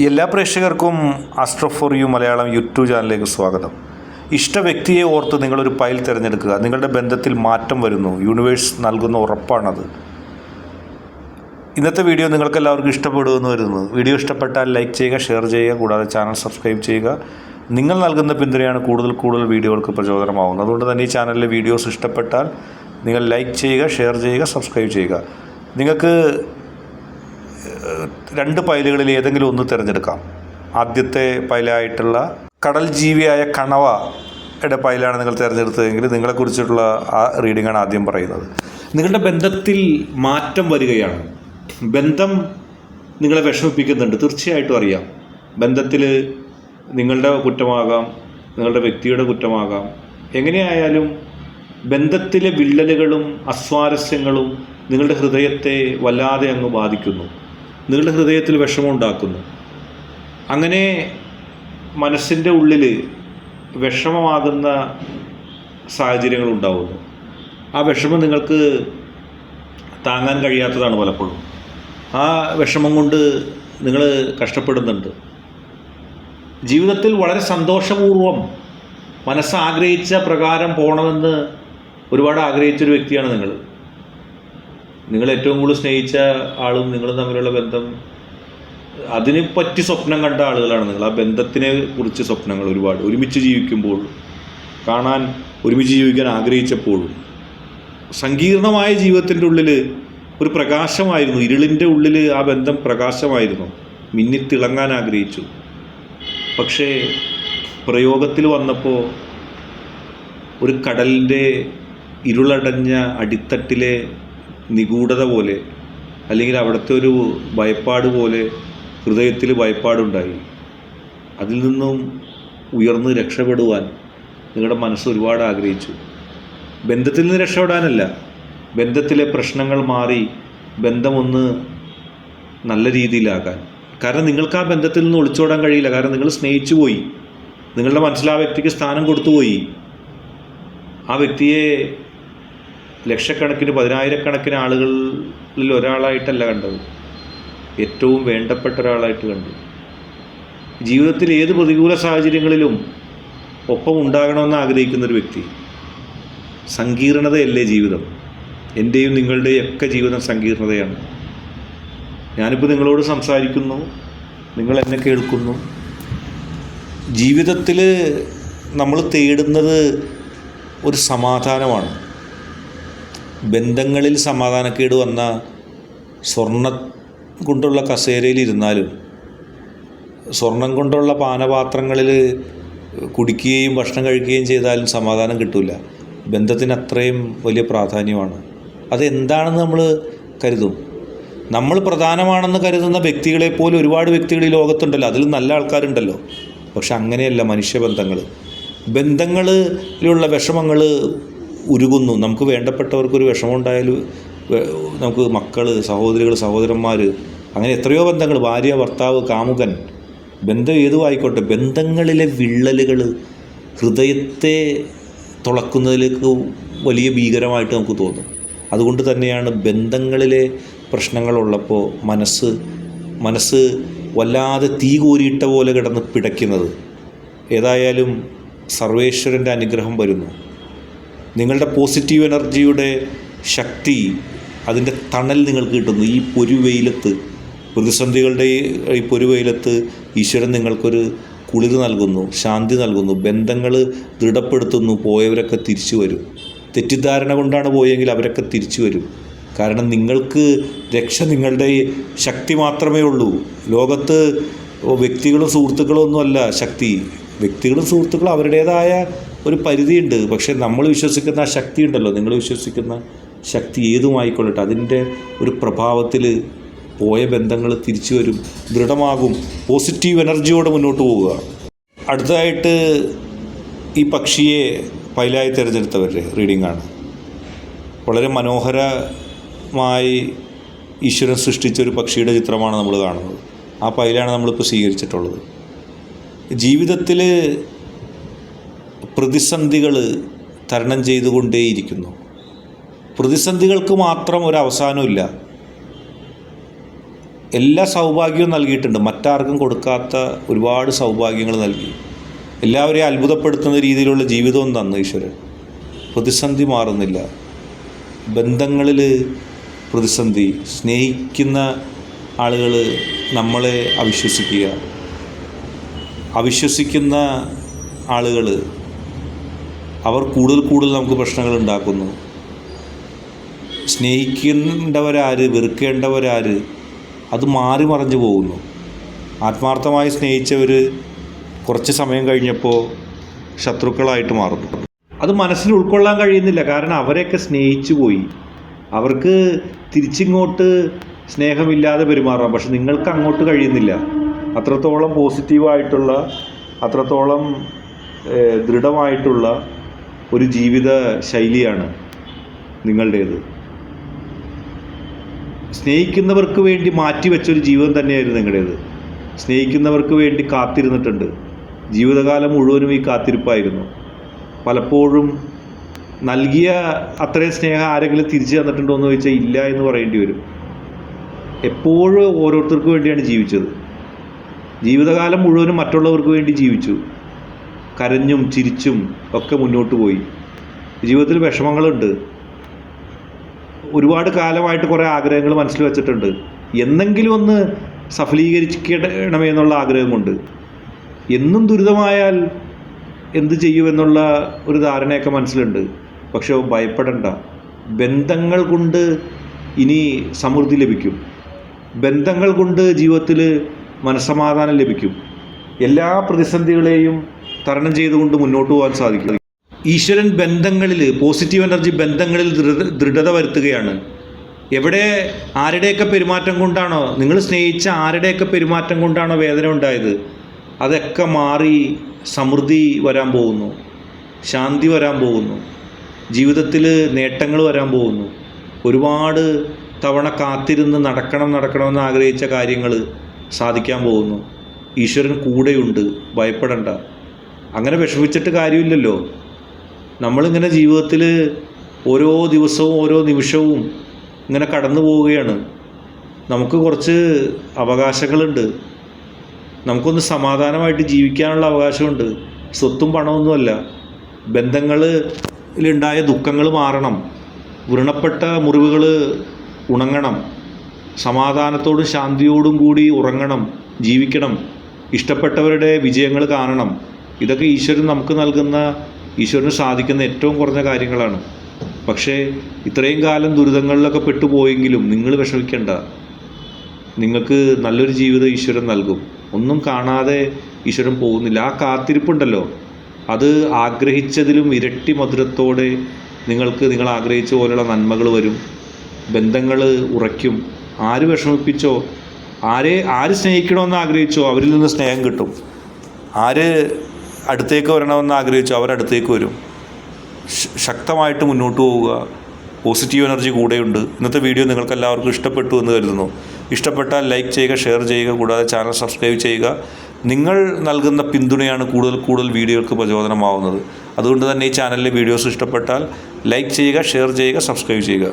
എല്ലാ പ്രേക്ഷകർക്കും astro for you Malayalam YouTube ചാനലിലേക്ക് സ്വാഗതം. ഇഷ്ട വ്യക്തിയെ ഓർത്ത് നിങ്ങളൊരു പൈൽ തിരഞ്ഞെടുക്കുക. നിങ്ങളുടെ ബന്ധത്തിൽ മാറ്റം വരുന്നു. യൂണിവേഴ്സ് നൽകുന്ന ഉറപ്പാണത്. ഇന്നത്തെ വീഡിയോ നിങ്ങൾക്ക് എല്ലാവർക്കും ഇഷ്ടപ്പെടുമെന്ന് വരുന്നു. വീഡിയോ ഇഷ്ടപ്പെട്ടാൽ ലൈക്ക് ചെയ്യുക ഷെയർ ചെയ്യുക കൂടാതെ ചാനൽ സബ്സ്ക്രൈബ് ചെയ്യുക. നിങ്ങൾ നൽകുന്ന പിന്തുണയാണ് കൂടുതൽ കൂടുതൽ വീഡിയോകൾക്ക് പ്രചോദനമാകുന്നത് അതുകൊണ്ട് തന്നെ ഈ ചാനലിലെ വീഡിയോസ് ഇഷ്ടപ്പെട്ടാൽ നിങ്ങൾ ലൈക്ക് ചെയ്യുക ഷെയർ ചെയ്യുക സബ്സ്ക്രൈബ് ചെയ്യുക. നിങ്ങൾക്ക് രണ്ട് പൈലുകളിൽ ഏതെങ്കിലും ഒന്ന് തിരഞ്ഞെടുക്കാം. ആദ്യത്തെ പൈലായിട്ടുള്ള കടൽ ജീവിയായ കണവ യുടെ പൈലാണ് നിങ്ങൾ തിരഞ്ഞെടുത്തതെങ്കിൽ നിങ്ങളെക്കുറിച്ചിട്ടുള്ള ആ റീഡിങ്ങാണ് ആദ്യം പറയുന്നത്. നിങ്ങളുടെ ബന്ധത്തിൽ മാറ്റം വരികയാണ്. ബന്ധം നിങ്ങളെ വിഷമിപ്പിക്കുന്നുണ്ട്. തീർച്ചയായിട്ടും അറിയാം. ബന്ധത്തിൽ നിങ്ങളുടെ കുറ്റമാകാം നിങ്ങളുടെ വ്യക്തിയുടെ കുറ്റമാകാം. എങ്ങനെയായാലും ബന്ധത്തിലെ വിള്ളലുകളും അസ്വാരസ്യങ്ങളും നിങ്ങളുടെ ഹൃദയത്തെ വല്ലാതെ അങ്ങ് ബാധിക്കുന്നു. നിങ്ങളുടെ ഹൃദയത്തിൽ വിഷമമുണ്ടാക്കുന്നു. അങ്ങനെ മനസ്സിന്റെ ഉള്ളിൽ വിഷമമാകുന്ന സാഹചര്യങ്ങൾ ഉണ്ടാവുന്നു ആ വിഷമം നിങ്ങൾക്ക് താങ്ങാൻ കഴിയാത്തതാണ് പലപ്പോഴും. ആ വിഷമം കൊണ്ട് നിങ്ങൾ കഷ്ടപ്പെടുന്നുണ്ട്. ജീവിതത്തിൽ വളരെ സന്തോഷപൂർവം മനസ്സാഗ്രഹിച്ച പ്രകാരം പോകണമെന്ന് ഒരുപാട് ആഗ്രഹിച്ചൊരു വ്യക്തിയാണ് നിങ്ങൾ നിങ്ങൾ ഏറ്റവും കൂടുതൽ സ്നേഹിച്ച ആളും നിങ്ങളും തമ്മിലുള്ള ബന്ധം അതിനെ പറ്റി സ്വപ്നം കണ്ട ആളുകളാണ് നിങ്ങൾ. ആ ബന്ധത്തിനെ കുറിച്ച് സ്വപ്നങ്ങൾ ഒരുപാട്. ഒരുമിച്ച് ജീവിക്കുമ്പോൾ കാണാൻ ഒരുമിച്ച് ജീവിക്കാൻ ആഗ്രഹിച്ചപ്പോഴും സങ്കീർണമായ ജീവിതത്തിന്റെ ഉള്ളിൽ ഒരു പ്രകാശമായിരുന്നു. ഇരുളിന്റെ ഉള്ളിൽ ആ ബന്ധം പ്രകാശമായിരുന്നു. മിന്നിത്തിളങ്ങാൻ ആഗ്രഹിച്ചു. പക്ഷേ പ്രയോഗത്തിൽ വന്നപ്പോൾ ഒരു കടലിന്റെ ഇരുളടഞ്ഞ അടിത്തട്ടിലെ നിഗൂഢത പോലെ അല്ലെങ്കിൽ അവിടുത്തെ ഒരു ഭയപ്പാട് പോലെ ഹൃദയത്തിൽ ഭയപ്പാടുണ്ടായി. അതിൽ നിന്നും ഉയർന്ന് രക്ഷപ്പെടുവാൻ നിങ്ങളുടെ മനസ്സ് ഒരുപാട് ആഗ്രഹിച്ചു. ബന്ധത്തിൽ നിന്ന് രക്ഷപ്പെടാനല്ല ബന്ധത്തിലെ പ്രശ്നങ്ങൾ മാറി ബന്ധമൊന്ന് നല്ല രീതിയിലാകാൻ. കാരണം നിങ്ങൾക്ക് ആ ബന്ധത്തിൽ നിന്ന് ഒളിച്ചോടാൻ കഴിയില്ല. കാരണം നിങ്ങൾ സ്നേഹിച്ചു പോയി. നിങ്ങളുടെ മനസ്സിൽ ആ വ്യക്തിക്ക് സ്ഥാനം കൊടുത്തുപോയി ആ വ്യക്തിയെ ലക്ഷക്കണക്കിന് പതിനായിരക്കണക്കിന് ആളുകളിൽ ഒരാളായിട്ടല്ല കണ്ടത്. ഏറ്റവും വേണ്ടപ്പെട്ട ഒരാളായിട്ട് കണ്ടു ജീവിതത്തിൽ ഏത് പ്രതികൂല സാഹചര്യങ്ങളിലും ഒപ്പം ഉണ്ടാകണമെന്ന് ആഗ്രഹിക്കുന്ന ഒരു വ്യക്തി. സങ്കീർണതയല്ലേ ജീവിതം? എന്റെയും നിങ്ങളുടെയും ഒക്കെ ജീവിതം സങ്കീർണതയാണ്. ഞാനിപ്പോൾ നിങ്ങളോട് സംസാരിക്കുന്നു നിങ്ങൾ എന്നെ കേൾക്കുന്നു. ജീവിതത്തിൽ നമ്മൾ തേടുന്നത് ഒരു സമാധാനമാണ്. ബന്ധങ്ങളിൽ സമാധാനക്കേട് വന്ന സ്വർണ കൊണ്ടുള്ള കസേരയിൽ ഇരുന്നാലും സ്വർണം കൊണ്ടുള്ള പാനപാത്രങ്ങളിൽ കുടിക്കുകയും ഭക്ഷണം കഴിക്കുകയും ചെയ്താലും സമാധാനം കിട്ടില്ല ബന്ധത്തിന് അത്രയും വലിയ പ്രാധാന്യമാണ്. അതെന്താണെന്ന് നമ്മൾ കരുതും. നമ്മൾ പ്രധാനമാണെന്ന് കരുതുന്ന വ്യക്തികളെ പോലും ഒരുപാട് വ്യക്തികൾ ഈ ലോകത്തുണ്ടല്ലോ. അതിൽ നല്ല ആൾക്കാരുണ്ടല്ലോ. പക്ഷെ അങ്ങനെയല്ല മനുഷ്യബന്ധങ്ങൾ ബന്ധങ്ങളിലുള്ള വിഷമങ്ങൾ ഉരുകുന്നു. നമുക്ക് വേണ്ടപ്പെട്ടവർക്കൊരു വിഷമം ഉണ്ടായാലും നമുക്ക് മക്കൾ സഹോദരികൾ സഹോദരന്മാർ അങ്ങനെ എത്രയോ ബന്ധങ്ങൾ ഭാര്യ ഭർത്താവ് കാമുകൻ ബന്ധം ഏതും ആയിക്കോട്ടെ ബന്ധങ്ങളിലെ വിള്ളലുകൾ ഹൃദയത്തെ തുളക്കുന്നതിലേക്ക് വലിയ ഭീകരമായിട്ട് നമുക്ക് തോന്നും. അതുകൊണ്ട് തന്നെയാണ് ബന്ധങ്ങളിലെ പ്രശ്നങ്ങളുള്ളപ്പോൾ മനസ്സ് മനസ്സ് വല്ലാതെ തീ കോരിയിട്ട പോലെ കിടന്ന് പിടയ്ക്കുന്നത്. ഏതായാലും സർവേശ്വരന്റെ അനുഗ്രഹം വരുന്നു. നിങ്ങളുടെ പോസിറ്റീവ് എനർജിയുടെ ശക്തി അതിന്റെ തണൽ നിങ്ങൾക്ക് കിട്ടുന്നു. ഈ പൊരുവെയിലത്ത് പ്രതിസന്ധികളുടെ ഈ പൊരുവെയിലത്ത് ഈശ്വരൻ നിങ്ങൾക്കൊരു കുളിർ നൽകുന്നു ശാന്തി നൽകുന്നു ബന്ധങ്ങൾ ദൃഢപ്പെടുത്തുന്നു പോയവരൊക്കെ തിരിച്ചു വരും. തെറ്റിദ്ധാരണ കൊണ്ടാണ് പോയെങ്കിൽ അവരൊക്കെ തിരിച്ചു വരും. കാരണം നിങ്ങൾക്ക് രക്ഷ നിങ്ങളുടെ ശക്തി മാത്രമേ ഉള്ളൂ. ലോകത്ത് വ്യക്തികളും സുഹൃത്തുക്കളും ഒന്നുമല്ല ശക്തി. വ്യക്തികളും സുഹൃത്തുക്കളും അവരുടേതായ ഒരു പരിധിയുണ്ട്. പക്ഷേ നമ്മൾ വിശ്വസിക്കുന്ന ആ ശക്തി ഉണ്ടല്ലോ. നിങ്ങൾ വിശ്വസിക്കുന്ന ശക്തി ഏതുമായിക്കൊള്ളട്ടെ അതിന്റെ ഒരു പ്രഭാവത്തിൽ പോയ ബന്ധങ്ങൾ തിരിച്ചു വരും ദൃഢമാകും പോസിറ്റീവ് എനർജിയോടെ മുന്നോട്ട് പോവുക. അടുത്തതായിട്ട് ഈ പക്ഷിയെ പൈലായി തിരഞ്ഞെടുത്തവരുടെ റീഡിങ്ങാണ് വളരെ മനോഹരമായി ഈശ്വരൻ സൃഷ്ടിച്ച ഒരു പക്ഷിയുടെ ചിത്രമാണ് നമ്മൾ കാണുന്നത്. ആ പൈലാണ് നമ്മളിപ്പോൾ സ്വീകരിച്ചിട്ടുള്ളത്. ജീവിതത്തിൽ പ്രതിസന്ധികൾ തരണം ചെയ്തുകൊണ്ടേയിരിക്കുന്നു. പ്രതിസന്ധികൾക്ക് മാത്രം ഒരു എല്ലാ സൗഭാഗ്യവും നൽകിയിട്ടുണ്ട്. മറ്റാർക്കും കൊടുക്കാത്ത ഒരുപാട് സൗഭാഗ്യങ്ങൾ നൽകി. എല്ലാവരെയും അത്ഭുതപ്പെടുത്തുന്ന രീതിയിലുള്ള ജീവിതവും തന്നു ഈശ്വരൻ. പ്രതിസന്ധി മാറുന്നില്ല. ബന്ധങ്ങളിൽ പ്രതിസന്ധി. സ്നേഹിക്കുന്ന ആളുകൾ നമ്മളെ അവിശ്വസിക്കുക. അവിശ്വസിക്കുന്ന ആളുകൾ അവർ കൂടുതൽ കൂടുതൽ നമുക്ക് പ്രശ്നങ്ങൾ ഉണ്ടാക്കുന്നു. സ്നേഹിക്കേണ്ടവരാര് വെറുക്കേണ്ടവരാര് അത് മാറി മറിഞ്ഞു പോകുന്നു. ആത്മാർത്ഥമായി സ്നേഹിച്ചവർ കുറച്ച് സമയം കഴിഞ്ഞപ്പോൾ ശത്രുക്കളായിട്ട് മാറുന്നു. അത് മനസ്സിൽ ഉൾക്കൊള്ളാൻ കഴിയുന്നില്ല. കാരണം അവരെയൊക്കെ സ്നേഹിച്ചു പോയി. അവർക്ക് തിരിച്ചിങ്ങോട്ട് സ്നേഹമില്ലാതെ പെരുമാറാം. പക്ഷെ നിങ്ങൾക്ക് അങ്ങോട്ട് കഴിയുന്നില്ല. അത്രത്തോളം പോസിറ്റീവായിട്ടുള്ള അത്രത്തോളം ദൃഢമായിട്ടുള്ള ഒരു ജീവിത ശൈലിയാണ് നിങ്ങളുടേത്. സ്നേഹിക്കുന്നവർക്ക് വേണ്ടി മാറ്റിവെച്ചൊരു ജീവിതം തന്നെയായിരുന്നു നിങ്ങളുടേത്. സ്നേഹിക്കുന്നവർക്ക് വേണ്ടി കാത്തിരുന്നിട്ടുണ്ട്. ജീവിതകാലം മുഴുവനും ഈ കാത്തിരിപ്പായിരുന്നു. പലപ്പോഴും നൽകിയ അത്രയും സ്നേഹം ആരെങ്കിലും തിരിച്ചു തന്നിട്ടുണ്ടോ എന്ന് ചോദിച്ചാൽ ഇല്ല എന്ന് പറയേണ്ടി വരും. എപ്പോഴും ഓരോരുത്തർക്ക് വേണ്ടിയാണ് ജീവിച്ചത്. ജീവിതകാലം മുഴുവനും മറ്റുള്ളവർക്ക് വേണ്ടി ജീവിച്ചു. കരഞ്ഞും ചിരിച്ചും ഒക്കെ മുന്നോട്ട് പോയി. ജീവിതത്തിൽ വിഷമങ്ങളുണ്ട്. ഒരുപാട് കാലമായിട്ട് കുറേ ആഗ്രഹങ്ങൾ മനസ്സിൽ വെച്ചിട്ടുണ്ട്. എന്നെങ്കിലും ഒന്ന് സഫലീകരിക്കണമേ എന്നുള്ള ആഗ്രഹമുണ്ട്. എന്നും ദുരിതമായാൽ എന്ത് ചെയ്യുമെന്നുള്ള ഒരു ധാരണയൊക്കെ മനസ്സിലുണ്ട്. പക്ഷെ ഭയപ്പെടണ്ട. ബന്ധങ്ങൾ കൊണ്ട് ഇനി സമൃദ്ധി ലഭിക്കും. ബന്ധങ്ങൾ കൊണ്ട് ജീവിതത്തിൽ മനസ്സമാധാനം ലഭിക്കും. എല്ലാ പ്രതിസന്ധികളെയും തരണം ചെയ്തുകൊണ്ട് മുന്നോട്ട് പോകാൻ സാധിക്കും. ഈശ്വരൻ ബന്ധങ്ങളിൽ പോസിറ്റീവ് എനർജി ബന്ധങ്ങളിൽ ദൃഢത വരുത്തുകയാണ്. എവിടെ ആരുടെയൊക്കെ പെരുമാറ്റം കൊണ്ടാണോ നിങ്ങൾ സ്നേഹിച്ച ആരുടെയൊക്കെ പെരുമാറ്റം കൊണ്ടാണോ വേദന ഉണ്ടായത്? അതൊക്കെ മാറി സമൃദ്ധി വരാൻ പോകുന്നു. ശാന്തി വരാൻ പോകുന്നു. ജീവിതത്തിൽ നേട്ടങ്ങൾ വരാൻ പോകുന്നു. ഒരുപാട് തവണ കാത്തിരുന്ന് നടക്കണം നടക്കണമെന്ന് ആഗ്രഹിച്ച കാര്യങ്ങൾ സാധിക്കാൻ പോകുന്നു. ഈശ്വരൻ കൂടെയുണ്ട്. ഭയപ്പെടണ്ട. അങ്ങനെ വിഷമിച്ചിട്ട് കാര്യമില്ലല്ലോ. നമ്മളിങ്ങനെ ജീവിതത്തിൽ ഓരോ ദിവസവും ഓരോ നിമിഷവും ഇങ്ങനെ കടന്നു പോവുകയാണ്. നമുക്ക് കുറച്ച് അവകാശങ്ങളുണ്ട്. നമുക്കൊന്ന് സമാധാനമായിട്ട് ജീവിക്കാനുള്ള അവകാശമുണ്ട്. സ്വത്തും പണമൊന്നുമല്ല. ബന്ധങ്ങളിലുണ്ടായ ദുഃഖങ്ങൾ മാറണം. വ്രണപ്പെട്ട മുറിവുകൾ ഉണങ്ങണം. സമാധാനത്തോടും ശാന്തിയോടും കൂടി ഉറങ്ങണം. ജീവിക്കണം. ഇഷ്ടപ്പെട്ടവരുടെ വിജയങ്ങൾ കാണണം. ഇതൊക്കെ ഈശ്വരൻ നമുക്ക് നൽകുന്ന ഈശ്വരന് സാധിക്കുന്ന ഏറ്റവും കുറഞ്ഞ കാര്യങ്ങളാണ്. പക്ഷേ ഇത്രയും കാലം ദുരിതങ്ങളിലൊക്കെ പെട്ടുപോയെങ്കിലും നിങ്ങൾ വിഷമിക്കേണ്ട. നിങ്ങൾക്ക് നല്ലൊരു ജീവിതം ഈശ്വരൻ നൽകും. ഒന്നും കാണാതെ ഈശ്വരൻ പോകുന്നില്ല. ആ കാത്തിരിപ്പുണ്ടല്ലോ. അത് ആഗ്രഹിച്ചതിലും ഇരട്ടി മധുരത്തോടെ നിങ്ങൾക്ക് നിങ്ങൾ ആഗ്രഹിച്ച പോലെയുള്ള നന്മകൾ വരും. ബന്ധങ്ങൾ ഉറയ്ക്കും. ആര് വിഷമിപ്പിച്ചോ? ആരെ ആര് സ്നേഹിക്കണമെന്ന് ആഗ്രഹിച്ചോ? അവരിൽ നിന്ന് സ്നേഹം കിട്ടും. ആര് അടുത്തേക്ക് വരണമെന്ന് ആഗ്രഹിച്ചു. അവരടുത്തേക്ക് വരും. ശക്തമായിട്ട് മുന്നോട്ട് പോവുക. പോസിറ്റീവ് എനർജി കൂടെയുണ്ട്. ഇന്നത്തെ വീഡിയോ നിങ്ങൾക്ക് എല്ലാവർക്കും ഇഷ്ടപ്പെട്ടു എന്ന് കരുതുന്നു. ഇഷ്ടപ്പെട്ടാൽ ലൈക്ക് ചെയ്യുക ഷെയർ ചെയ്യുക കൂടാതെ ചാനൽ സബ്സ്ക്രൈബ് ചെയ്യുക. നിങ്ങൾ നൽകുന്ന പിന്തുണയാണ് കൂടുതൽ കൂടുതൽ വീഡിയോകൾക്ക് പ്രചോദനമാവുന്നത്. അതുകൊണ്ട് തന്നെ ഈ ചാനലിലെ വീഡിയോസ് ഇഷ്ടപ്പെട്ടാൽ ലൈക്ക് ചെയ്യുക ഷെയർ ചെയ്യുക സബ്സ്ക്രൈബ് ചെയ്യുക.